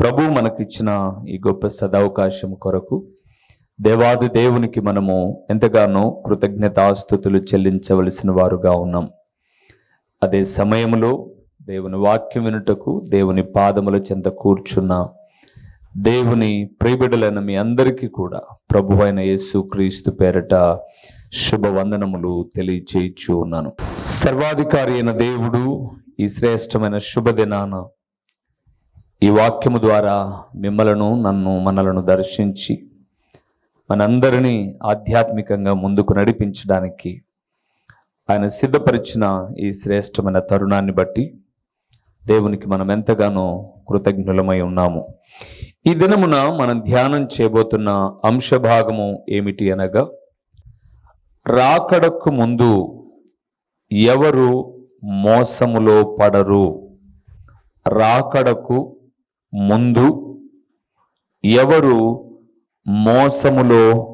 ప్రభు మనకిచ్చిన ఈ గొప్ప సదవకాశం కొరకు దేవాది దేవునికి మనము ఎంతగానో కృతజ్ఞతాస్థుతులు చెల్లించవలసిన వారుగా ఉన్నాం. అదే సమయంలో దేవుని వాక్యం వినుటకు దేవుని పాదముల చెంత కూర్చున్న దేవుని ప్రియబిడలైన మీ అందరికీ కూడా ప్రభు అయిన యేసు క్రీస్తు పేరట శుభవందనములు తెలియచేయచ్చు ఉన్నాను. సర్వాధికారి అయిన దేవుడు ఈ శ్రేష్టమైన శుభదినాన ఈ వాక్యము ద్వారా మిమ్మలను నన్ను మనలను దర్శించి మనందరినీ ఆధ్యాత్మికంగా ముందుకు నడిపించడానికి ఆయన సిద్ధపరిచిన ఈ శ్రేష్టమైన తరుణాన్ని బట్టి దేవునికి మనం ఎంతగానో కృతజ్ఞులమై ఉన్నాము. ఈ దినమున మనం ధ్యానం చేయబోతున్న అంశభాగము ఏమిటి అనగా రాకడకు ముందు ఎవరు మోసములో పడరు. రాకడకు ముందు ఎవరు మోసములో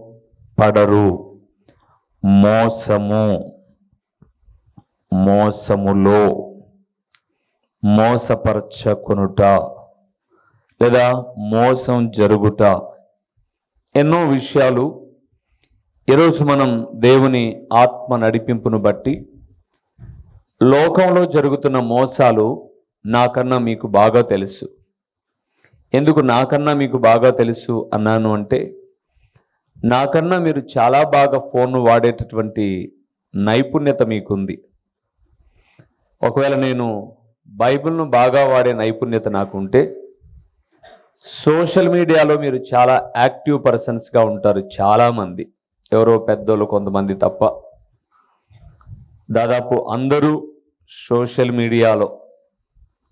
పడరు? మోసము. మోసములో. మోసపరచకునుట లేదా మోసం జరుగుట. ఎన్నో విషయాలు ఈరోజు మనం దేవుని ఆత్మ నడిపింపును బట్టి లోకంలో జరుగుతున్న మోసాలు నాకన్నా మీకు బాగా తెలుసు. ఎందుకు నాకన్నా మీకు బాగా తెలుసు అన్నాను అంటే నాకన్నా మీరు చాలా బాగా ఫోన్ వాడేటటువంటి నైపుణ్యత మీకుంది. ఒకవేళ నేను బైబిల్ను బాగా వాడే నైపుణ్యత నాకుంటే సోషల్ మీడియాలో మీరు చాలా యాక్టివ్ పర్సన్స్గా ఉంటారు చాలామంది. ఎవరో పెద్దోళ్ళు కొంతమంది తప్ప. దాదాపు అందరూ సోషల్ మీడియాలో.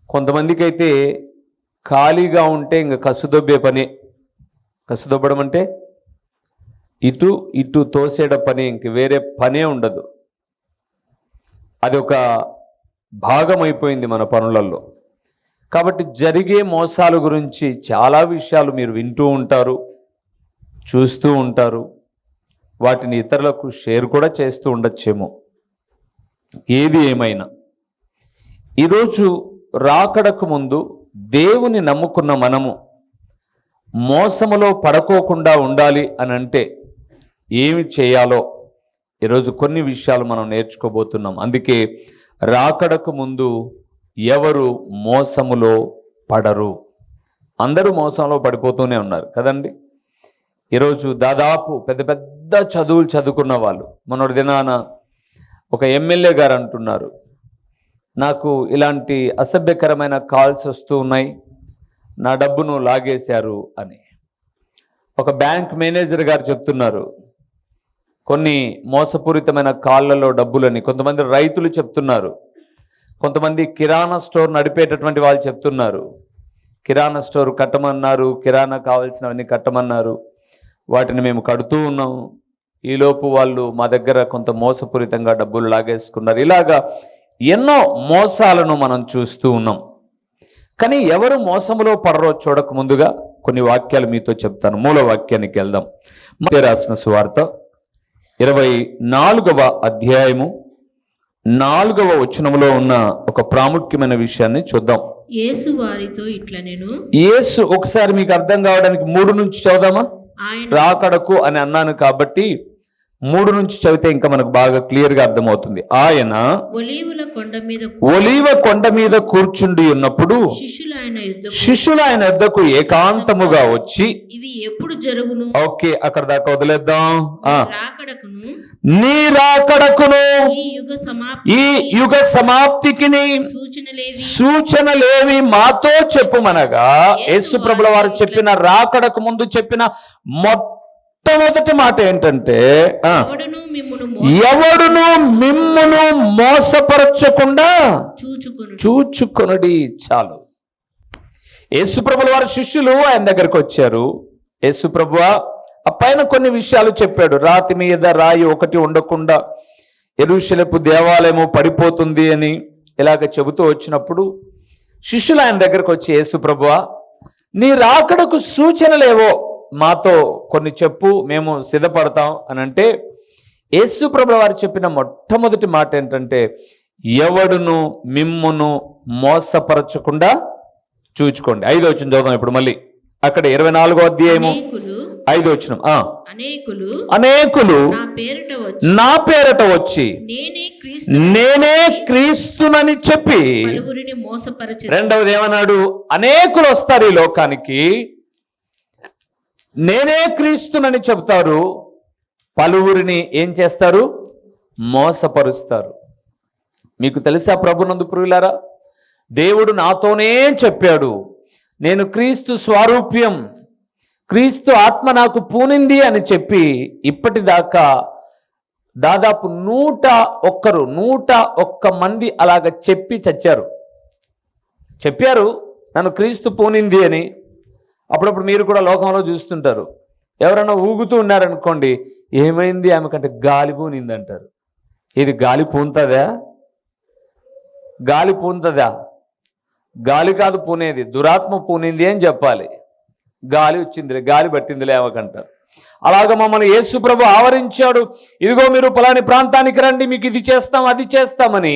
కొంతమందికి అయితే ఖాళీగా ఉంటే ఇంకా కసుదొబ్బే పని. కసుదొబ్బడం అంటే ఇటు ఇటు తోసేడ పని ఇంక వేరే పనే ఉండదు. అది ఒక భాగం అయిపోయింది మన పనులలో కాబట్టి జరిగే మోసాల గురించి చాలా విషయాలు మీరు వింటూ ఉంటారు చూస్తూ ఉంటారు. వాటిని ఇతరులకు షేర్ కూడా చేస్తూ ఉండొచ్చేమో. ఏది ఏమైనా. ఈరోజు రాకడకు ముందు దేవుని నమ్ముకున్న మనము మోసములో పడకోకుండా ఉండాలి అని అంటే ఏమి చేయాలో ఈరోజు కొన్ని విషయాలు మనం నేర్చుకోబోతున్నాం. అందుకే రాకడకు ముందు ఎవరు మోసములో పడరు. అందరూ మోసంలో పడిపోతూనే ఉన్నారు కదండి? ఈరోజు దాదాపు పెద్ద పెద్ద చదువులు చదువుకున్న వాళ్ళు. మొన్నటి దినాన ఒక ఎమ్మెల్యే గారు అంటున్నారు. నాకు ఇలాంటి అసభ్యకరమైన కాల్స్ వస్తూ ఉన్నాయి. నా డబ్బును లాగేశారు అని. ఒక బ్యాంక్ మేనేజర్ గారు చెప్తున్నారు. కొన్ని మోసపూరితమైన కాళ్ళలో డబ్బులని కొంతమంది రైతులు చెప్తున్నారు. కొంతమంది కిరాణా స్టోర్ నడిపేటటువంటి వాళ్ళు చెప్తున్నారు. కిరాణా స్టోర్ కట్టమన్నారు కిరాణా కావాల్సినవన్నీ కట్టమన్నారు. వాటిని మేము కడుతూ ఉన్నాం. ఈలోపు వాళ్ళు మా దగ్గర కొంత మోసపూరితంగా డబ్బులు లాగేసుకున్నారు. ఇలాగా ఎన్నో మోసాలను మనం చూస్తూ ఉన్నాం. కానీ ఎవరు మోసములో పడరో చూడక ముందుగా కొన్ని వాక్యాలు మీతో చెప్తాను. మూల వాక్యానికి వెళ్దాం. మత్తయి రాసిన సువార్త ఇరవై నాలుగవ అధ్యాయము నాలుగవ వచనములో ఉన్న ఒక ప్రాముఖ్యమైన విషయాన్ని చూద్దాం. యేసు వారితో ఇట్లా నేను యేసు ఒకసారి మీకు అర్థం కావడానికి మూడు నుంచి చదుదామా రాకడకు అని అన్నాను కాబట్టి మూడు నుంచి చదివితే ఇంకా మనకు బాగా క్లియర్గా అర్థమవుతుంది. ఆయన ఒలీవుల కొండ మీద ఒలీవ కొండ మీద కూర్చుండి ఉన్నప్పుడు శిష్యులు ఆయన యుద్ధకు ఏకాంతముగా వచ్చి ఇవి ఎప్పుడు జరుగును? ఓకే అక్కడ దాకా వదిలేద్దాం. రాకడకును నీ రాకడకును ఈ యుగ సమాప్తికి సూచనలేవి మాతో చెప్పుమనగా యేసు ప్రభుల వారు చెప్పిన రాకడకు ముందు చెప్పిన మొట్టమొదటి మాట ఏంటంటే ఎవడును మిమ్మును మోసపరచకుండా చూచుకును చూచుకొనడి చాలు. యేసుప్రభుల వారి శిష్యులు ఆయన దగ్గరకు వచ్చారు. యేసుప్రభు ఆ పైన కొన్ని విషయాలు చెప్పాడు. రాతి మీద రాయి ఒకటి ఉండకుండా ఎరుషలపు దేవాలయము పడిపోతుంది అని ఇలాగ చెబుతూ వచ్చినప్పుడు శిష్యులు ఆయన దగ్గరకు వచ్చి యేసుప్రభువా నీ రాకడకు సూచనలేవో? మాతో కొన్ని చెప్పు మేము సిద్ధపడతాం అని అంటే యేసుప్రభు వారు చెప్పిన మొట్టమొదటి మాట ఏంటంటే ఎవడును మిమ్మును మోసపరచకుండా చూచుకోండి. ఐదో వచ్చిన చదువుదాం ఇప్పుడు మళ్ళీ. అక్కడ ఇరవై నాలుగో అధ్యాయము ఐదో వచ్చిన అనేకులు నా పేరిట వచ్చి నేనే క్రీస్తు నేనే క్రీస్తునని చెప్పి రెండవది ఏమన్నాడు? అనేకులు వస్తారు ఈ లోకానికి. నేనే క్రీస్తునని చెబుతారు. పలువురిని ఏం చేస్తారు? మోసపరుస్తారు. మీకు తెలుసా ప్రభునందు పురుగులారా దేవుడు నాతోనే చెప్పాడు. నేను క్రీస్తు స్వారూప్యం క్రీస్తు ఆత్మ నాకు పూనింది అని చెప్పి ఇప్పటిదాకా దాదాపు నూట ఒక్కరు నూట ఒక్క మంది అలాగ చెప్పి చచ్చారు. చెప్పారు నన్ను క్రీస్తు పూనింది అని. అప్పుడప్పుడు మీరు కూడా లోకంలో చూస్తుంటారు. ఎవరైనా ఊగుతూ ఉన్నారనుకోండి ఏమైంది? ఆమె కంటే గాలి పూనింది అంటారు ఇది గాలి పూనుతుందా గాలి పూనుతుందా గాలి కాదు పూనేది దురాత్మ పూనింది అని చెప్పాలి. గాలి వచ్చిందిలే గాలి పట్టిందిలే ఆమెకంటారు అలాగ మమ్మల్ని యేసుప్రభు ఆవరించాడు. ఇదిగో మీరు పలాని ప్రాంతానికి రండి మీకు ఇది చేస్తాం అది చేస్తామని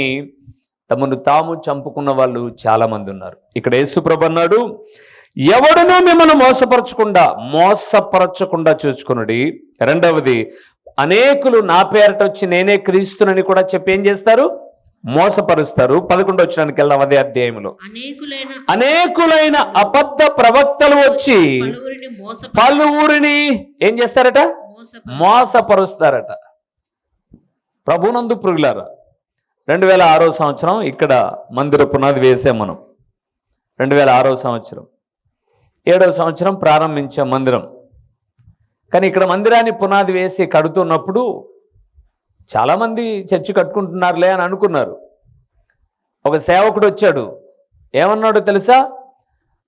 తమను తాము చంపుకున్న వాళ్ళు చాలామంది ఉన్నారు. ఇక్కడ యేసుప్రభు అన్నాడు ఎవడునూ మిమ్మల్ని మోసపరచకుండా మోసపరచకుండా చూసుకునుడి రెండవది అనేకులు నా పేరట వచ్చి నేనే క్రీస్తునని కూడా చెప్పి ఏం చేస్తారు? మోసపరుస్తారు. పదకొండు వచ్చినానికి వెళ్దాం అదే అధ్యాయంలో అనేకులైన అబద్ధ ప్రవక్తలు వచ్చి పలువురిని ఏం చేస్తారట? మోస మోసపరుస్తారట. ప్రభునందు పురుగులారా రెండు వేల ఆరో సంవత్సరం ఇక్కడ మందిర పునాది వేసాం మనం. రెండు వేల ఆరో సంవత్సరం. ఏడవ సంవత్సరం ప్రారంభించే మందిరం. కానీ ఇక్కడ మందిరాన్ని పునాది వేసి కడుతున్నప్పుడు చాలామంది చర్చి కట్టుకుంటున్నారులే అని అనుకున్నారు. ఒక సేవకుడు వచ్చాడు. ఏమన్నాడో తెలుసా?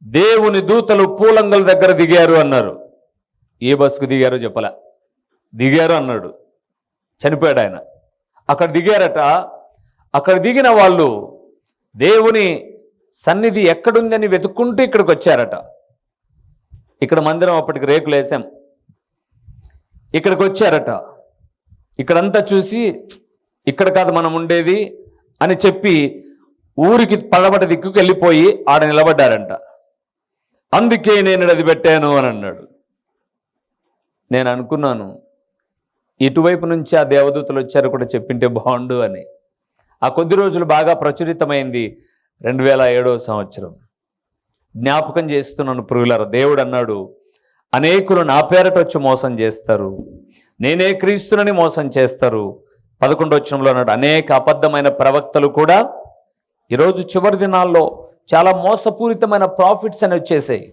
దేవుని దూతలు పూలంగల దగ్గర దిగారు అన్నారు. ఏ బస్సుకు దిగారో చెప్పలా? దిగారు అన్నాడు. చనిపోయాడు ఆయన. అక్కడ దిగారట. అక్కడ దిగిన వాళ్ళు దేవుని సన్నిధి ఎక్కడుందని వెతుక్కుంటూ ఇక్కడికి వచ్చారట. ఇక్కడ మందిరం అప్పటికి రేకులు వేసాం. ఇక్కడికి వచ్చారట ఇక్కడంతా చూసి ఇక్కడ కాదు మనం ఉండేది అని చెప్పి ఊరికి పడబడ దిక్కుకి వెళ్ళిపోయి ఆడ నిలబడ్డారంట. అందుకే నేను అది పెట్టాను అని అన్నాడు. నేను అనుకున్నాను ఇటువైపు నుంచి ఆ దేవదూతలు వచ్చారు కూడా చెప్పింటే బాగుండు అని. ఆ కొద్ది రోజులు బాగా ప్రచురితమైంది రెండు వేల ఏడవ సంవత్సరం. జ్ఞాపకం చేస్తున్నాను పురుగులారా దేవుడు అన్నాడు అనేకులు నా పేరట వచ్చి మోసం చేస్తారు. నేనే క్రీస్తునని మోసం చేస్తారు. పదకొండు అన్నాడు అనేక అబద్ధమైన ప్రవక్తలు కూడా ఈరోజు చివరి దినాల్లో చాలా మోసపూరితమైన ప్రాఫిట్స్ అని వచ్చేసాయి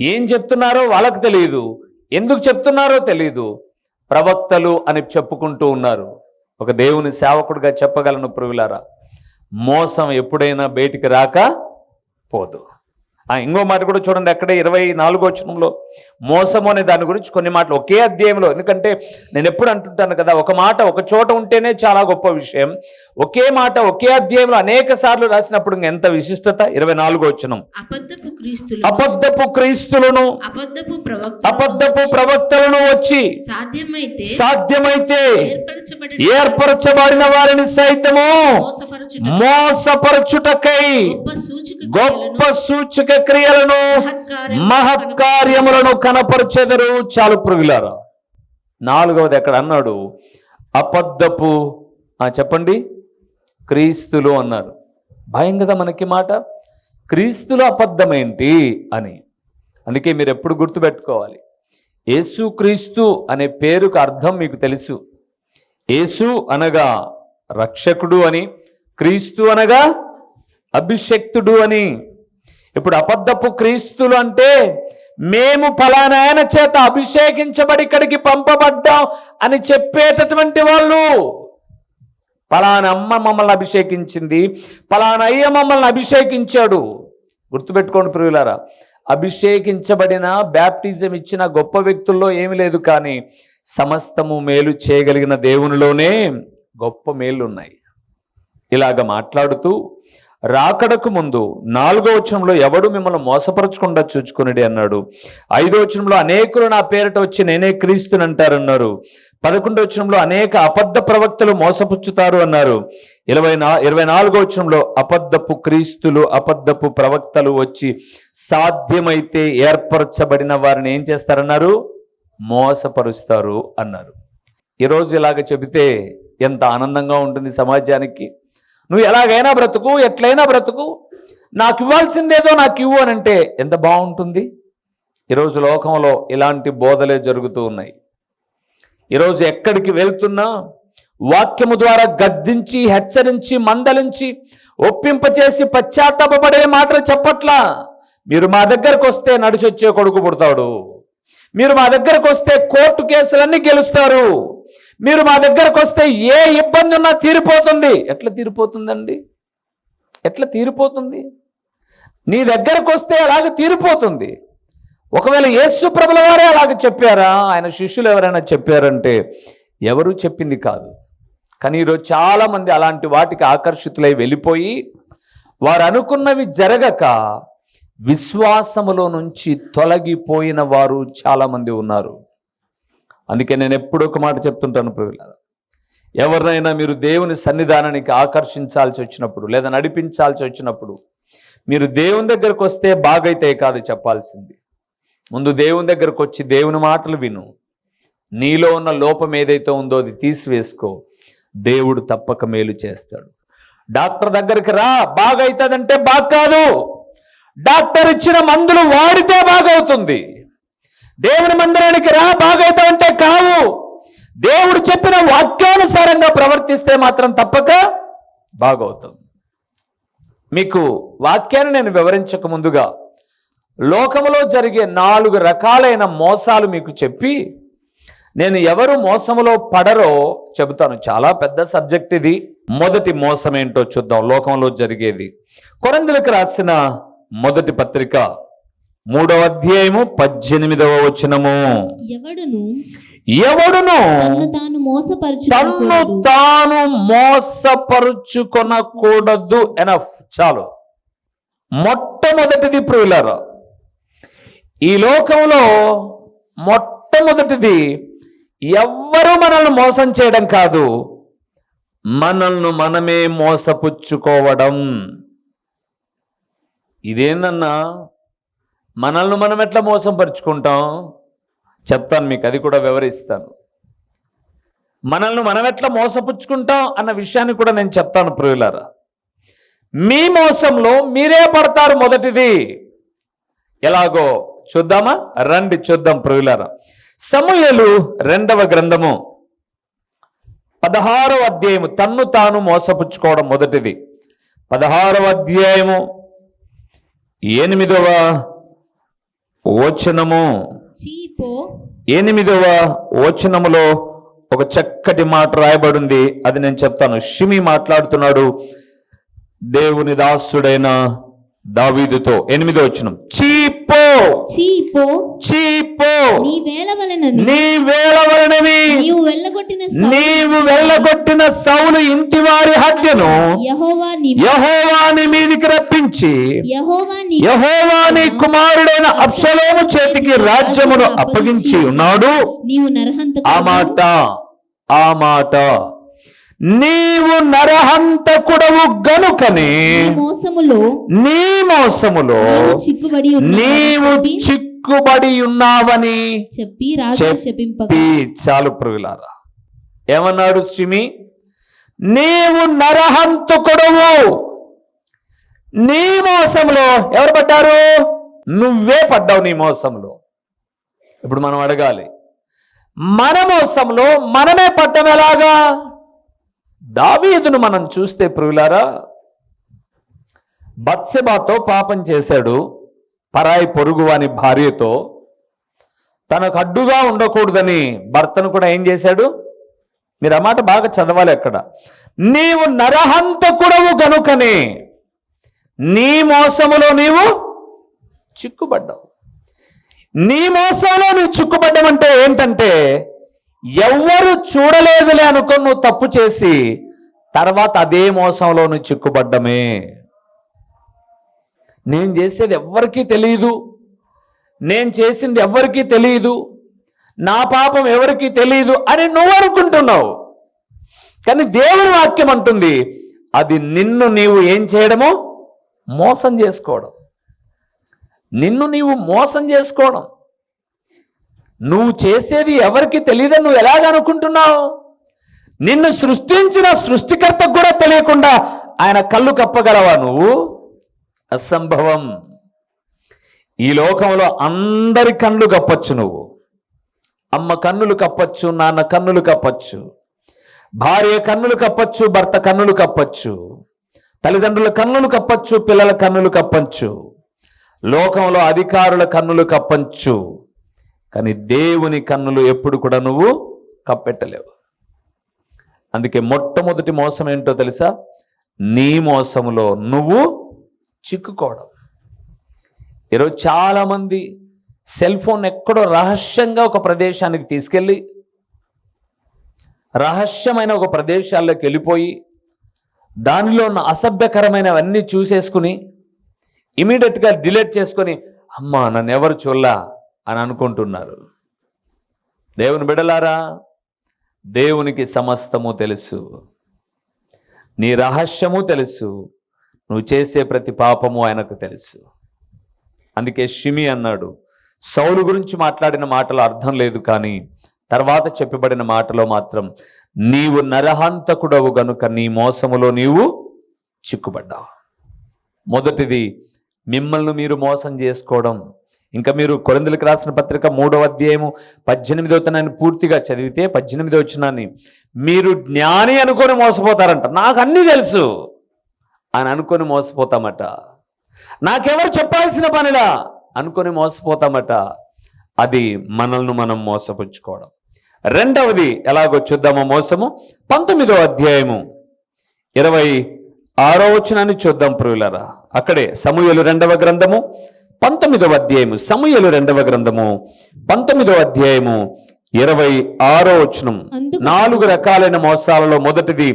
ఏం చెప్తున్నారో వాళ్ళకి తెలియదు ఎందుకు చెప్తున్నారో తెలియదు ప్రవక్తలు అని చెప్పుకుంటూ ఉన్నారు. ఒక దేవుని సేవకుడిగా చెప్పగలను పురుగులారా మోసం ఎప్పుడైనా బయటికి రాక పోదు. ఆ ఇంకో మాట కూడా చూడండి అక్కడే ఇరవై నాలుగో వచనంలో మోసము అనే దాని గురించి కొన్ని మాటలు ఒకే అధ్యాయంలో. ఎందుకంటే నేను ఎప్పుడు అంటుంటాను కదా ఒక మాట ఒక చోట ఉంటేనే చాలా గొప్ప విషయం. ఒకే మాట ఒకే అధ్యాయంలో అనేక సార్లు రాసినప్పుడు ఎంత విశిష్టత? ఇరవై నాలుగో వచనం. అబద్ధపు క్రీస్తులు అబద్ధపు క్రీస్తులను అబద్ధపు ప్రవక్త అబద్ధపు ప్రవక్తలను వచ్చి సాధ్యమైతే ఏర్పరచబడిన వారిని సైతము మోసపరచుట మోసపరచుటకై గొప్ప సూచక క్రియలను మహత్కార్యములను కనపరచెదరు. చాలు పురుగులారా. నాలుగవది ఎక్కడ అన్నాడు? అబద్ధపు ఆ చెప్పండి. క్రీస్తులు అన్నారు. భయం కదా మనకి మాట? క్రీస్తులు అబద్ధమేంటి అని. అందుకే మీరు ఎప్పుడు గుర్తుపెట్టుకోవాలి యేసు క్రీస్తు అనే పేరుకు అర్థం మీకు తెలుసు. యేసు అనగా రక్షకుడు అని క్రీస్తు అనగా అభిషక్తుడు అని. ఇప్పుడు అబద్ధపు క్రీస్తులు అంటే మేము ఫలానాయన చేత అభిషేకించబడి ఇక్కడికి పంపబడ్డాం అని చెప్పేటటువంటి వాళ్ళు. ఫలానా అమ్మ మమ్మల్ని అభిషేకించింది ఫలానా అయ్య మమ్మల్ని అభిషేకించాడు. గుర్తుపెట్టుకోండి ప్రియులారా అభిషేకించబడిన బ్యాప్టిజం ఇచ్చిన గొప్ప వ్యక్తుల్లో ఏమి లేదు కానీ సమస్తము మేలు చేయగలిగిన దేవునిలోనే గొప్ప మేలు ఉన్నాయి ఇలాగ మాట్లాడుతూ రాకడకు ముందు నాలుగో వచనంలో ఎవడు మిమ్మల్ని మోసపరచకుండా చూచుకునిడి అన్నాడు. ఐదో వచనంలో అనేకులు నా పేరిట వచ్చి నేనే క్రీస్తునంటారన్నారు పదకొండో వచనంలో అనేక అబద్ధ ప్రవక్తలు మోసపుచ్చుతారు అన్నారు. ఇరవై నా ఇరవై నాలుగో వచనంలో అబద్ధపు క్రీస్తులు అబద్ధపు ప్రవక్తలు వచ్చి సాధ్యమైతే ఏర్పరచబడిన వారిని ఏం చేస్తారన్నారు? మోసపరుస్తారు అన్నారు. ఈరోజు ఇలాగ చెబితే ఎంత ఆనందంగా ఉంటుంది సమాజానికి. నువ్వు ఎలాగైనా బ్రతుకు ఎట్లయినా బ్రతుకు. నాకు ఇవ్వాల్సిందేదో నాకు ఇవ్వు అని అంటే ఎంత బాగుంటుంది? ఈరోజు లోకంలో ఇలాంటి బోధలే జరుగుతూ ఉన్నాయి. ఈరోజు ఎక్కడికి వెళ్తున్నా వాక్యము ద్వారా గద్దించి హెచ్చరించి మందలించి ఒప్పింపచేసి పశ్చాత్తాపడే మాటలు చెప్పట్లా. మీరు మా దగ్గరకు వస్తే నడిచొచ్చే కొడుకు పుడతాడు. మీరు మా దగ్గరకు వస్తే కోర్టు కేసులన్నీ గెలుస్తారు. మీరు మా దగ్గరకు వస్తే ఏ ఇబ్బంది ఉన్నా తీరిపోతుంది. ఎట్లా తీరిపోతుందండి? ఎట్లా తీరిపోతుంది? నీ దగ్గరకు వస్తే అలాగ తీరిపోతుంది. ఒకవేళ యేసు ప్రభుల వారే అలాగ చెప్పారా? ఆయన శిష్యులు ఎవరైనా చెప్పారంటే ఎవరు చెప్పింది కాదు. కానీ ఈరోజు చాలామంది అలాంటి వాటికి ఆకర్షితులై వెళ్ళిపోయి వారు అనుకున్నవి జరగక విశ్వాసములో నుంచి తొలగిపోయిన వారు చాలామంది ఉన్నారు. అందుకే నేను ఎప్పుడు ఒక మాట చెప్తుంటాను ప్రియులారా ఎవరినైనా మీరు దేవుని సన్నిధానానికి ఆకర్షించాల్సి వచ్చినప్పుడు లేదా నడిపించాల్సి వచ్చినప్పుడు మీరు దేవుని దగ్గరకు వస్తే బాగైతే కాదు చెప్పాల్సింది. ముందు దేవుని దగ్గరకు వచ్చి దేవుని మాటలు విను. నీలో ఉన్న లోపం ఏదైతే ఉందో అది తీసివేసుకో. దేవుడు తప్పక మేలు చేస్తాడు. డాక్టర్ దగ్గరికి రా బాగైతుందంటే బాగా కాదు. డాక్టర్ ఇచ్చిన మందులు వాడితే బాగవుతుంది. దేవుని మందిరానికి రా బాగైతావంటే కావు. దేవుడు చెప్పిన వాక్యానుసారంగా ప్రవర్తిస్తే మాత్రం తప్పక బాగవుతాం. మీకు వాక్యాన్ని నేను వివరించక ముందుగా లోకములో జరిగే నాలుగు రకాలైన మోసాలు మీకు చెప్పి నేను ఎవరు మోసములో పడరో చెబుతాను. చాలా పెద్ద సబ్జెక్ట్ ఇది. మొదటి మోసం ఏంటో చూద్దాం. లోకంలో జరిగేది. కొరందులకు రాసిన మొదటి పత్రిక మూడవ అధ్యాయము పద్దెనిమిదవ వచనము. ఎవడును? ఎవడును? తాను మోసపరచుకోకూడదు తాను మోసపరుచుకొనకూడదు ఎనఫ్ చాలు. మొట్టమొదటిది ప్రియులారా ఈ లోకంలో మొట్టమొదటిది ఎవ్వరూ మనల్ని మోసం చేయడం కాదు. మనల్ని మనమే మోసపుచ్చుకోవడం. ఇదేందన్నా? మనల్ని మనం ఎట్లా మోసం పరుచుకుంటాం చెప్తాను మీకు అది కూడా వివరిస్తాను. మనల్ని మనం ఎట్లా మోసపుచ్చుకుంటాం అన్న విషయాన్ని కూడా నేను చెప్తాను ప్రియులారా. మీ మోసంలో మీరే పడతారు మొదటిది. ఎలాగో చూద్దామా? రండి చూద్దాం ప్రియులారా. సమూహలు రెండవ గ్రంథము. పదహారవ అధ్యాయము తన్ను తాను మోసపుచ్చుకోవడం మొదటిది. పదహారవ అధ్యాయము ఎనిమిదవ వచనము. ఎనిమిదవ వచనములో ఒక చక్కటి మాట రాయబడింది. అది నేను చెప్తాను. షిమి మాట్లాడుతున్నాడు దేవుని దాసుడైన దావీదుతో. ఎనిమిదో వచనం. చీపో చీపో. చీపో. నీ వేల వలనని. నీ వేల వలనవి నీవు వెళ్ళగొట్టిన సౌలు నీవు వెళ్ళగొట్టిన సౌలు ఇంటి వారి హత్యను యహోవాని మీదికి రప్పించి యహోవాని కుమారుడైన అప్షలోము చేతికి రాజ్యమును అప్పగించి ఉన్నాడు. నీవు నరహంత ఆ మాట ఆ మాట. నీవు నరహంతకుడవు గనుకనే మోసములో నీ మోసములో నీవు చిక్కుబడి నీవు ఉన్నావని చెప్పి- చిక్కుబడి ఉన్నావని చెప్పి రాజు చెప్పి శపింపగా. చాలు ప్రియులారా. ఏమన్నాడు శ్రీమి నీవు నరహంతకుడవు. నీ మోసంలో ఎవరు పడ్డారు? నువ్వే పడ్డావు నీ మోసంలో ఇప్పుడు మనం అడగాలి. మన మోసంలో మనమే పడ్డం ఎలాగా? దావీదును మనం చూస్తే ప్రియులారా బత్సెబాతో పాపం చేశాడు పరాయి పొరుగు అని భార్యతో. తనకు అడ్డుగా ఉండకూడదని భర్తను కూడా ఏం చేశాడు? మీరు ఆ మాట బాగా చదవాలి అక్కడ. నీవు నరహంతకుడవు గనుకనే నీ మోసములో నీవు చిక్కుబడ్డావు. నీ మోసంలో నువ్వు చిక్కుబడ్డమంటే ఏంటంటే ఎవ్వరు చూడలేదులే అనుకుని నువ్వు తప్పు చేసి తర్వాత అదే మోసంలో నువ్వు చిక్కుపడ్డమే నేను చేసేది ఎవ్వరికీ తెలియదు నేను చేసింది ఎవ్వరికీ తెలియదు నా పాపం ఎవరికీ తెలియదు అని నువ్వు అనుకుంటున్నావు. కానీ దేవుని వాక్యం అంటుంది అది నిన్ను నీవు ఏం చేయడము? మోసం చేసుకోవడం. నిన్ను నీవు మోసం చేసుకోవడం. నువ్వు చేసేది ఎవరికి తెలియదని నువ్వు ఎలాగ అనుకుంటున్నావు? నిన్ను సృష్టించిన సృష్టికర్తకు కూడా తెలియకుండా ఆయన కళ్ళు కప్పగలవా నువ్వు? అసంభవం. ఈ లోకంలో అందరి కళ్ళు కప్పచ్చు నువ్వు. అమ్మ కన్నులు కప్పచ్చు నాన్న కన్నులు కప్పచ్చు భార్య కన్నులు కప్పచ్చు భర్త కన్నులు కప్పచ్చు తల్లిదండ్రుల కన్నులు కప్పచ్చు పిల్లల కన్నులు కప్పచ్చు లోకంలో అధికారుల కన్నులు కప్పచ్చు. కానీ దేవుని కన్నులు ఎప్పుడు కూడా నువ్వు కప్పెట్టలేవు. అందుకే మొట్టమొదటి మోసం ఏంటో తెలుసా? నీ మోసంలో నువ్వు చిక్కుకోవడం. ఈరోజు చాలామంది సెల్ ఫోన్ ఎక్కడో రహస్యంగా ఒక ప్రదేశానికి తీసుకెళ్ళి రహస్యమైన ఒక ప్రదేశాల్లోకి వెళ్ళిపోయి దానిలో ఉన్న అసభ్యకరమైనవన్నీ చూసేసుకుని ఇమీడియట్గా డిలీట్ చేసుకొని అమ్మా నన్ను ఎవరు చూడలా? అని అనుకుంటున్నారు. దేవుని బిడలారా దేవునికి సమస్తము తెలుసు. నీ రహస్యము తెలుసు. నువ్వు చేసే ప్రతి పాపము ఆయనకు తెలుసు. అందుకే షిమి అన్నాడు సౌలు గురించి మాట్లాడిన మాటలో అర్థం లేదు కానీ తర్వాత చెప్పబడిన మాటలో మాత్రం నీవు నరహంతకుడవు గనుక నీ మోసములో నీవు చిక్కుబడ్డావు. మొదటిది మిమ్మల్ని మీరు మోసం చేసుకోవడం. ఇంకా మీరు కొరందులకు రాసిన పత్రిక మూడవ అధ్యాయము పద్దెనిమిదవ తనాన్ని పూర్తిగా చదివితే పద్దెనిమిది వచ్చినాన్ని మీరు జ్ఞాని అనుకొని మోసపోతారంట. నాకు అన్నీ తెలుసు అని అనుకొని మోసపోతామట. నాకెవరు చెప్పాల్సిన పనిలా అనుకొని మోసపోతామట. అది మనల్ని మనం మోసపుచ్చుకోవడం. రెండవది ఎలాగో చూద్దామో మోసము? పంతొమ్మిదో అధ్యాయము ఇరవై ఆరో వచనాన్ని చూద్దాం ప్రియులరా. అక్కడే సమూహలు రెండవ గ్రంథము పంతొమ్మిదవ అధ్యాయము సమూహలు రెండవ గ్రంథము పంతొమ్మిదవ అధ్యాయము ఇరవై ఆరో వచనం. నాలుగు రకాలైన మోసాలలో మొదటిది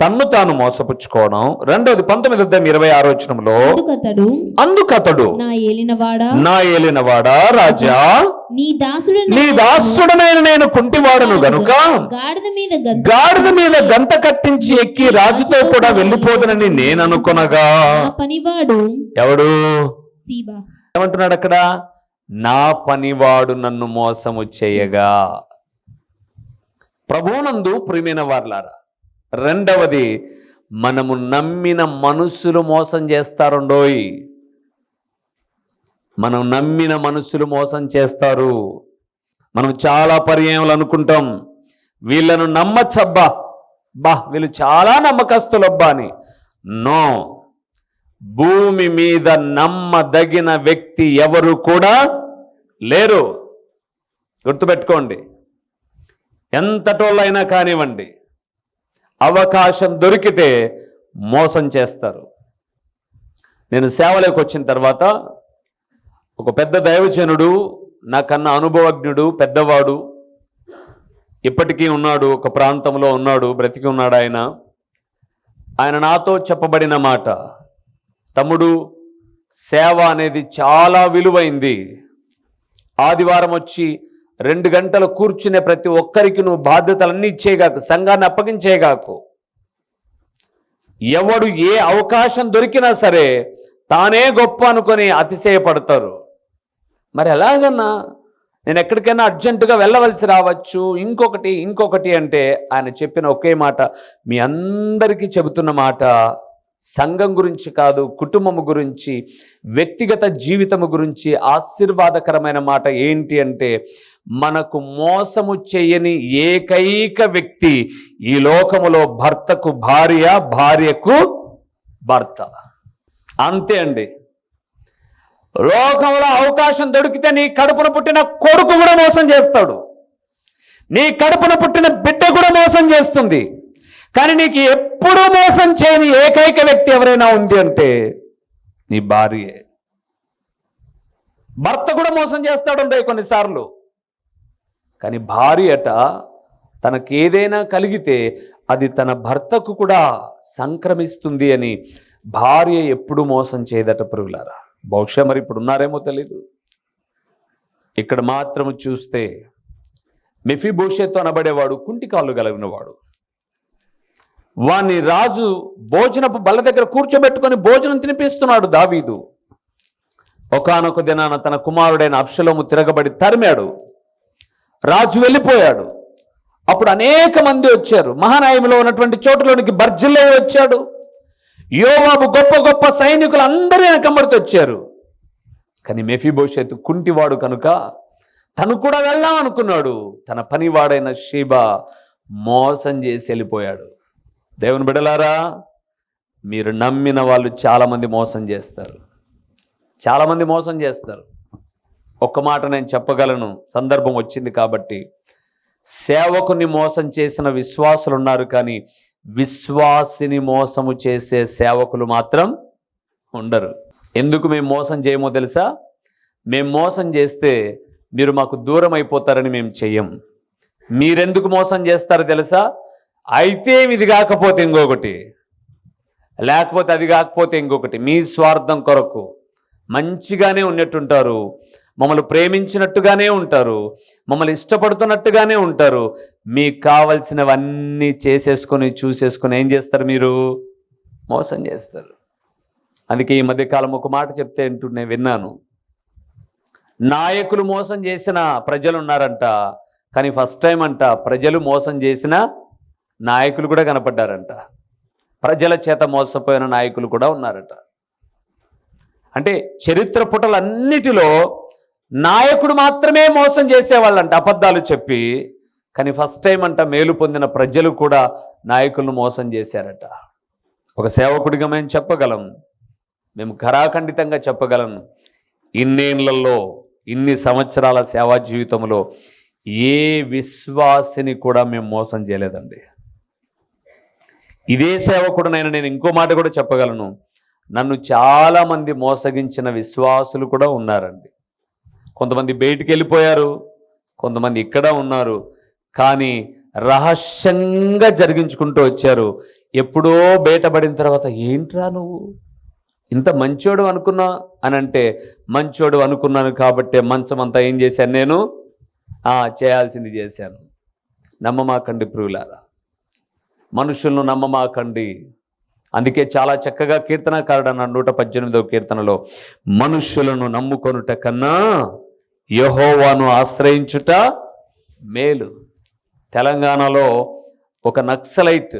తన్ను తాను మోసపుచ్చుకోవడం రెండవది పంతొమ్మిది అధ్యాయం ఇరవై ఆరో వచనంలో అందుకతడు నా ఏలినవాడా? రాజా? నీ దాసుడు నీ దాసుడనైన నేను కుంటివాడను గనుక గాడిద మీద గంత కట్టించి ఎక్కి రాజుతో కూడా వెళ్ళిపోదునని నేను అనుకొనగా పనివాడు ఎవడు? సీబా. ఏమంటున్నాడు అక్కడ నా పనివాడు నన్ను మోసము చేయగా. ప్రభునందు ప్రియమైన వార్లారా రెండవది మనము నమ్మిన మనుషులు మోసం చేస్తారుండోయ్. మనం నమ్మిన మనుషులు మోసం చేస్తారు. మనం చాలా పర్యాయములు అనుకుంటాం. వీళ్ళను నమ్మచ్చబ్బా. బా వీళ్ళు చాలా నమ్మకస్తులబ్బా అని. నో భూమి మీద నమ్మదగిన వ్యక్తి ఎవరు కూడా లేరు. గుర్తుపెట్టుకోండి. ఎంతటోళ్ళైనా కానివ్వండి అవకాశం దొరికితే మోసం చేస్తారు. నేను సేవలోకి వచ్చిన తర్వాత ఒక పెద్ద దైవజనుడు నాకన్నా అనుభవజ్ఞుడు పెద్దవాడు ఇప్పటికీ ఉన్నాడు ఒక ప్రాంతంలో ఉన్నాడు బ్రతికి ఉన్నాడు ఆయన. ఆయన నాతో చెప్పబడిన మాట తమ్ముడు సేవ అనేది చాలా విలువైంది. ఆదివారం వచ్చి రెండు గంటలు కూర్చునే ప్రతి ఒక్కరికి నువ్వు బాధ్యతలన్నీ ఇచ్చేయగాకు సంఘాన్ని అప్పగించేయగాకు ఎవడు ఏ అవకాశం దొరికినా సరే తానే గొప్ప అనుకొని అతిశయపడతారు. మరి ఎలాగన్నా నేను ఎక్కడికైనా అర్జెంటుగా వెళ్ళవలసి రావచ్చు ఇంకొకటి ఇంకొకటి అంటే ఆయన చెప్పిన ఒకే మాట మీ అందరికీ చెబుతున్న మాట సంఘం గురించి కాదు కుటుంబము గురించి వ్యక్తిగత జీవితము గురించి ఆశీర్వాదకరమైన మాట ఏంటి అంటే మనకు మోసము చేయని ఏకైక వ్యక్తి ఈ లోకములో భర్తకు భార్య భార్యకు భర్త. అంతే అండి. లోకంలో అవకాశం దొరికితే నీ కడుపున పుట్టిన కొడుకు కూడా మోసం చేస్తాడు. నీ కడుపున పుట్టిన బిడ్డ కూడా మోసం చేస్తుంది. కానీ నీకు ఎప్పుడూ మోసం చేయని ఏకైక వ్యక్తి ఎవరైనా ఉంది అంటే నీ భార్యే. భర్త కూడా మోసం చేస్తాడుంటాయి కొన్నిసార్లు. కానీ భార్య అట తనకి ఏదైనా కలిగితే అది తన భర్తకు కూడా సంక్రమిస్తుంది అని భార్య ఎప్పుడు మోసం చేయదట పురుగులారా బహుశా మరి ఇప్పుడు ఉన్నారేమో తెలీదు. ఇక్కడ మాత్రం చూస్తే మెఫిబోషెత్ అనబడేవాడు కుంటి కాళ్ళు కలిగినవాడు. వాని రాజు భోజనపు బల్ల దగ్గర కూర్చోబెట్టుకొని భోజనం తినిపిస్తున్నాడు దావీదు. ఒకానొక దినాన తన కుమారుడైన అప్షలోము తిరగబడి తరిమాడు. రాజు వెళ్ళిపోయాడు. అప్పుడు అనేక మంది వచ్చారు. మహానాయంలో ఉన్నటువంటి చోటులోనికి బర్జిల్లే వచ్చాడు. యోబాబు గొప్ప గొప్ప సైనికులు అందరూ వెనకమ్మడితో వచ్చారు. కానీ మెఫీభవిష్యత్తు కుంటివాడు కనుక తను కూడా వెళ్దాం అనుకున్నాడు. తన పనివాడైన షీబా మోసం చేసి వెళ్ళిపోయాడు. దేవుని బిడలారా మీరు నమ్మిన వాళ్ళు చాలామంది మోసం చేస్తారు. చాలామంది మోసం చేస్తారు. ఒక్క మాట నేను చెప్పగలను సందర్భం వచ్చింది కాబట్టి. సేవకుని మోసం చేసిన విశ్వాసులు ఉన్నారు కానీ విశ్వాసిని మోసము చేసే సేవకులు మాత్రం ఉండరు. ఎందుకు మేము మోసం చేయమో తెలుసా? మేము మోసం చేస్తే మీరు మాకు దూరం అయిపోతారని మేము చెయ్యం. మీరెందుకు మోసం చేస్తారో తెలుసా? అయితే ఇది కాకపోతే ఇంకొకటి. లేకపోతే అది కాకపోతే ఇంకొకటి. మీ స్వార్థం కొరకు మంచిగానే ఉన్నట్టుంటారు. మమ్మల్ని ప్రేమించినట్టుగానే ఉంటారు. మమ్మల్ని ఇష్టపడుతున్నట్టుగానే ఉంటారు. మీకు కావలసినవన్నీ చేసేసుకొని చూసేసుకొని ఏం చేస్తారు మీరు? మోసం చేస్తారు. అందుకే ఈ మధ్యకాలం ఒక మాట చెప్తే అంటూ నేను విన్నాను. నాయకులు మోసం చేసిన ప్రజలు ఉన్నారంట కానీ ఫస్ట్ టైం అంట ప్రజలు మోసం చేసిన నాయకులు కూడా కనపడ్డారంట. ప్రజల చేత మోసపోయిన నాయకులు కూడా ఉన్నారట. అంటే చరిత్ర పుటలన్నిటిలో నాయకుడు మాత్రమే మోసం చేసేవాళ్ళంట అబద్ధాలు చెప్పి. కానీ ఫస్ట్ టైం అంట మేలు పొందిన ప్రజలు కూడా నాయకులను మోసం చేశారట. ఒక సేవకుడిగా మేము చెప్పగలం. మేము ఖరాఖండితంగా చెప్పగలం. ఇన్నేళ్ళలో ఇన్ని సంవత్సరాల సేవా జీవితంలో ఏ విశ్వాసిని కూడా మేము మోసం చేయలేదండి. ఇదే సేవకుడునైనా నేను ఇంకో మాట కూడా చెప్పగలను. నన్ను చాలామంది మోసగించిన విశ్వాసులు కూడా ఉన్నారండి. కొంతమంది బయటికి వెళ్ళిపోయారు కొంతమంది ఇక్కడ ఉన్నారు కానీ రహస్యంగా జరిగించుకుంటూ వచ్చారు. ఎప్పుడో బయటపడిన తర్వాత ఏంట్రా నువ్వు? ఇంత మంచోడు అనుకున్నా? అని అంటే మంచోడు అనుకున్నాను కాబట్టి మంచం అంతా ఏం చేశాను నేను? చేయాల్సింది చేశాను. నమ్మమాకండి ప్రియులారా. మనుషులను నమ్మమాకండి. అందుకే చాలా చక్కగా కీర్తనకారుడు అన్న నూట పద్దెనిమిదవ కీర్తనలో. మనుషులను నమ్ముకొనుట కన్నా యహోవాను ఆశ్రయించుట మేలు. తెలంగాణలో ఒక నక్సలైట్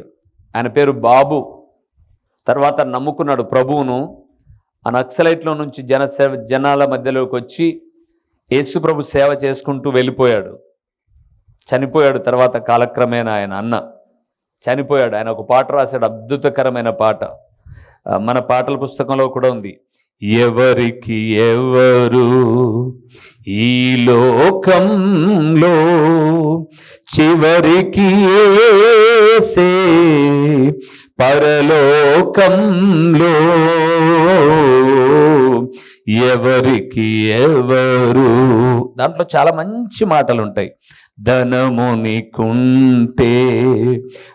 ఆయన పేరు బాబు తర్వాత నమ్ముకున్నాడు ప్రభువును. ఆ నక్సలైట్లో నుంచి జనసేవ జనాల మధ్యలోకి వచ్చి యేసు ప్రభు సేవ చేసుకుంటూ వెళ్ళిపోయాడు. చనిపోయాడు తర్వాత కాలక్రమేణా ఆయన అన్న. చనిపోయాడు. ఆయన ఒక పాట రాశాడు అద్భుతకరమైన పాట. మన పాటల పుస్తకంలో కూడా ఉంది. ఎవరికి ఎవరు ఈ లోకంలో చివరికి ఏసే పరలోకంలో ఎవరికి ఎవరు? దాంట్లో చాలా మంచి మాటలు ఉంటాయి ధనము నీకుంటే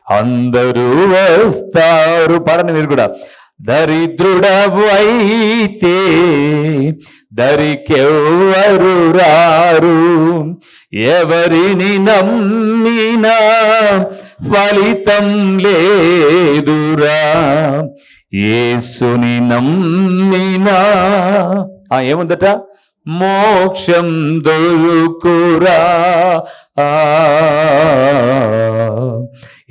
అందరూ వస్తారు. పాడండి మీరు కూడా. దరిద్రుడవు అయితే దరికెవ్వరు రారు. ఎవరిని నమ్మినా ఫలితం లేదురా. ఏసుని నమ్మినా ఏముందట? మోక్షం దొరుకురా. ఏసుని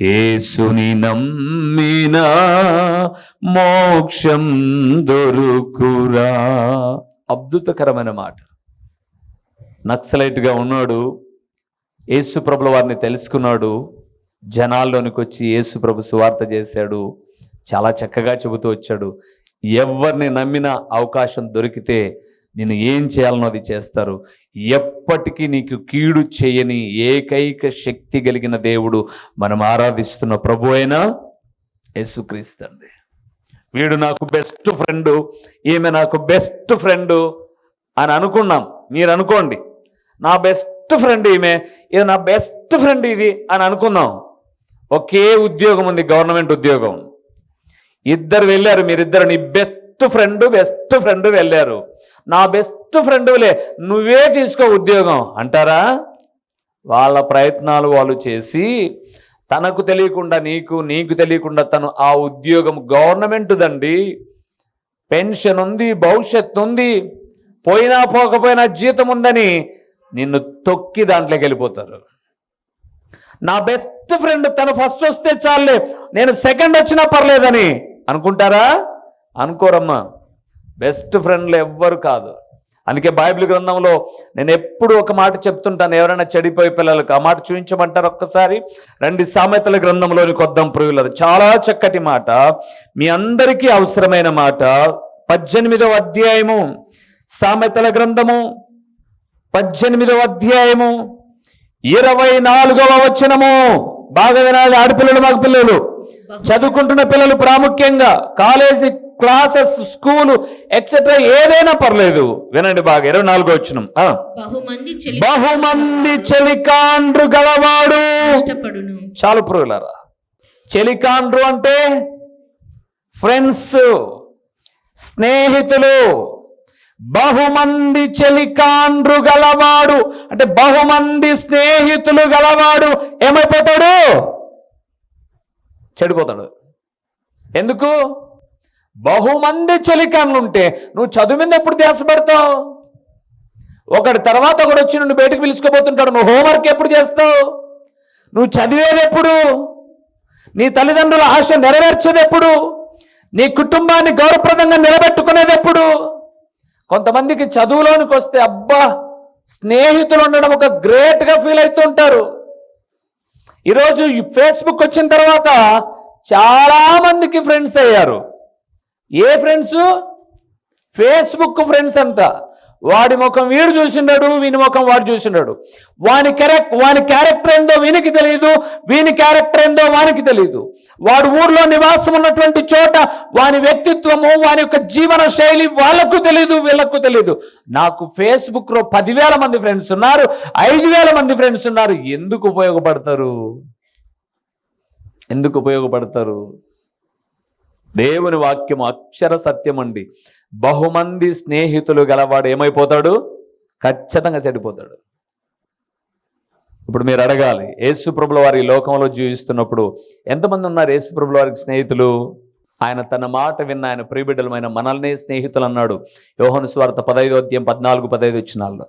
యేసుని నమ్మినా మోక్షం దొరుకురా. అద్భుతకరమైన మాట. నక్సలైట్గా ఉన్నాడు. యేసు ప్రభుల వారిని తెలుసుకున్నాడు. జనాల్లోనికి వచ్చి యేసు ప్రభు సువార్త చేశాడు. చాలా చక్కగా చెబుతూ వచ్చాడు. ఎవరిని నమ్మిన అవకాశం దొరికితే నేను ఏం చేయాలనో అది చేస్తారు. ఎప్పటికీ నీకు కీడు చేయని ఏకైక శక్తి కలిగిన దేవుడు మనం ఆరాధిస్తున్న ప్రభు అయినా యేసుక్రీస్తండి వీడు నాకు బెస్ట్ ఫ్రెండ్ ఈమె నాకు బెస్ట్ ఫ్రెండ్ అని అనుకున్నాం. మీరు అనుకోండి నా బెస్ట్ ఫ్రెండ్ ఈమె ఇది నా బెస్ట్ ఫ్రెండ్ ఇది అని అనుకుందాం ఒకే ఉద్యోగం ఉంది గవర్నమెంట్ ఉద్యోగం. ఇద్దరు వెళ్ళారు మీరిద్దరు నీ బెస్ట్ ఫ్రెండ్ బెస్ట్ ఫ్రెండ్ వెళ్ళారు. నా బెస్ట్ ఫ్రెండ్లే నువ్వే తీసుకో ఉద్యోగం అంటారా? వాళ్ళ ప్రయత్నాలు వాళ్ళు చేసి తనకు తెలియకుండా నీకు నీకు తెలియకుండా తను ఆ ఉద్యోగం గవర్నమెంట్దండి. పెన్షన్ ఉంది భవిష్యత్తు ఉంది పోయినా పోకపోయినా జీతం ఉందని నిన్ను తొక్కి దాంట్లోకి వెళ్ళిపోతారు నా బెస్ట్ ఫ్రెండ్ తను ఫస్ట్ వస్తే చాలే నేను సెకండ్ వచ్చినా పర్లేదని అనుకుంటారా? అనుకోరమ్మా. బెస్ట్ ఫ్రెండ్లు ఎవ్వరు కాదు. అందుకే బైబిల్ గ్రంథంలో నేను ఎప్పుడు ఒక మాట చెప్తుంటాను ఎవరైనా చెడిపోయే పిల్లలకు ఆ మాట చూపించమంటారు ఒక్కసారి? రెండు సామెతల గ్రంథంలోని కొద్దాం ప్రియులరు. చాలా చక్కటి మాట. మీ అందరికీ అవసరమైన మాట. పద్దెనిమిదవ అధ్యాయము సామెతల గ్రంథము పద్దెనిమిదవ అధ్యాయము ఇరవై నాలుగవ వచనము. బాగా వినాలి ఆడపిల్లలు మగ పిల్లలు చదువుకుంటున్న పిల్లలు ప్రాముఖ్యంగా కాలేజీ క్లాసెస్ స్కూలు ఎక్సెట్రా ఏదైనా పర్లేదు. వినండి బాగా ఇరవై నాలుగో వచ్చినం బహుమంది చెలి బహుమంది చెలికాండ్రు గలవాడు. చాలు పురుగులారా చెలికాండ్రు అంటే ఫ్రెండ్స్ స్నేహితులు. బహుమంది చెలికాండ్రు గలవాడు. అంటే బహుమంది స్నేహితులు గలవాడు ఏమైపోతాడు? చెడిపోతాడు. ఎందుకు? బహుమంది చెలికాండ్లు ఉంటే నువ్వు చదువు మీద ఎప్పుడు ధ్యాస పెడతావు? ఒకటి తర్వాత ఒకడు వచ్చి నుండి బయటకు పిలుచుకోబోతుంటాడు నువ్వు హోంవర్క్ ఎప్పుడు చేస్తావు? నువ్వు చదివేది ఎప్పుడు? నీ తల్లిదండ్రుల ఆశ నెరవేర్చేది ఎప్పుడు? నీ కుటుంబాన్ని గౌరవప్రదంగా నిలబెట్టుకునేది ఎప్పుడు? కొంతమందికి చదువులోనికి వస్తే అబ్బా స్నేహితులు ఉండడం ఒక గ్రేట్గా ఫీల్ అవుతుంటారు ఈరోజు ఈ ఫేస్బుక్ వచ్చిన తర్వాత చాలామందికి ఫ్రెండ్స్ అయ్యారు. ఏ ఫ్రెండ్స్? ఫేస్బుక్ ఫ్రెండ్స్ అంట. వాడి ముఖం వీడు చూసిండాడు వీని ముఖం వాడు చూసిండాడు. వాని క్యారెక్ట్ వాని క్యారెక్టర్ ఏందో వీనికి తెలియదు వీని క్యారెక్టర్ ఏందో వానికి తెలియదు వాడు ఊర్లో నివాసం ఉన్నటువంటి చోట వాని వ్యక్తిత్వము వాని యొక్క జీవన శైలి వాళ్ళకు తెలియదు వీళ్ళకు తెలియదు నాకు ఫేస్బుక్లో పదివేల మంది ఫ్రెండ్స్ ఉన్నారు ఐదు వేల మంది ఫ్రెండ్స్ ఉన్నారు. ఎందుకు ఉపయోగపడతారు? ఎందుకు ఉపయోగపడతారు? దేవుని వాక్యం అక్షర సత్యం అండి బహుమంది స్నేహితులు గలవాడు ఏమైపోతాడు? ఖచ్చితంగా చెడిపోతాడు. ఇప్పుడు మీరు అడగాలి యేసుప్రభుల వారి లోకంలో జీవిస్తున్నప్పుడు ఎంతమంది ఉన్నారు యేసుప్రభుల వారికి స్నేహితులు? ఆయన తన మాట విన్న ఆయన ప్రియబిడ్డలమైన మనల్నే స్నేహితులు అన్నాడు. యోహను స్వార్థ పదహైదు అధ్యాయం పద్నాలుగు పదహైదు వచ్చినాల్లో.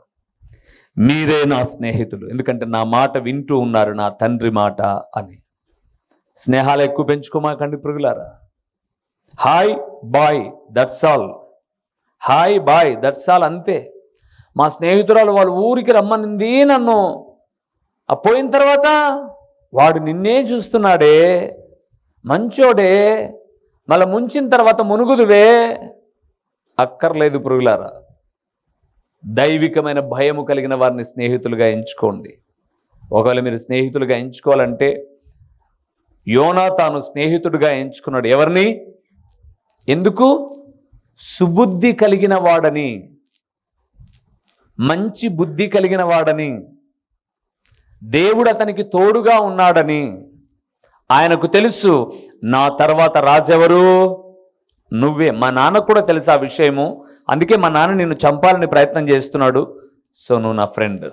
మీరే నా స్నేహితులు ఎందుకంటే నా మాట వింటూ ఉన్నారు నా తండ్రి మాట అని. స్నేహాలు ఎక్కువ పెంచుకోమాకండి పురుగులారా hi bye that's all. Hi bye that's all అంతే. మా స్నేహితురాలు వాళ్ళ ఊరికి రమ్మనింది నన్ను. ఆ పోయిన తర్వాత వాడు నిన్నే చూస్తున్నాడే మంచోడే మళ్ళీ ముంచిన తర్వాత మునుగుదువే. అక్కర్లేదు పురుగులారా. దైవికమైన భయము కలిగిన వారిని స్నేహితులుగా ఎంచుకోండి. ఒకవేళ మీరు స్నేహితులుగా ఎంచుకోవాలంటే యోనా తాను స్నేహితుడిగా ఎంచుకున్నాడు ఎవరిని? ఎందుకు? సుబుద్ధి కలిగిన వాడని. మంచి బుద్ధి కలిగిన వాడని. దేవుడు అతనికి తోడుగా ఉన్నాడని. ఆయనకు తెలుసు నా తర్వాత రాజెవరు? నువ్వే. మా నాన్నకు కూడా తెలుసు ఆ విషయము. అందుకే మా నాన్న నిన్ను చంపాలని ప్రయత్నం చేస్తున్నాడు. సో నువ్వు నా ఫ్రెండ్.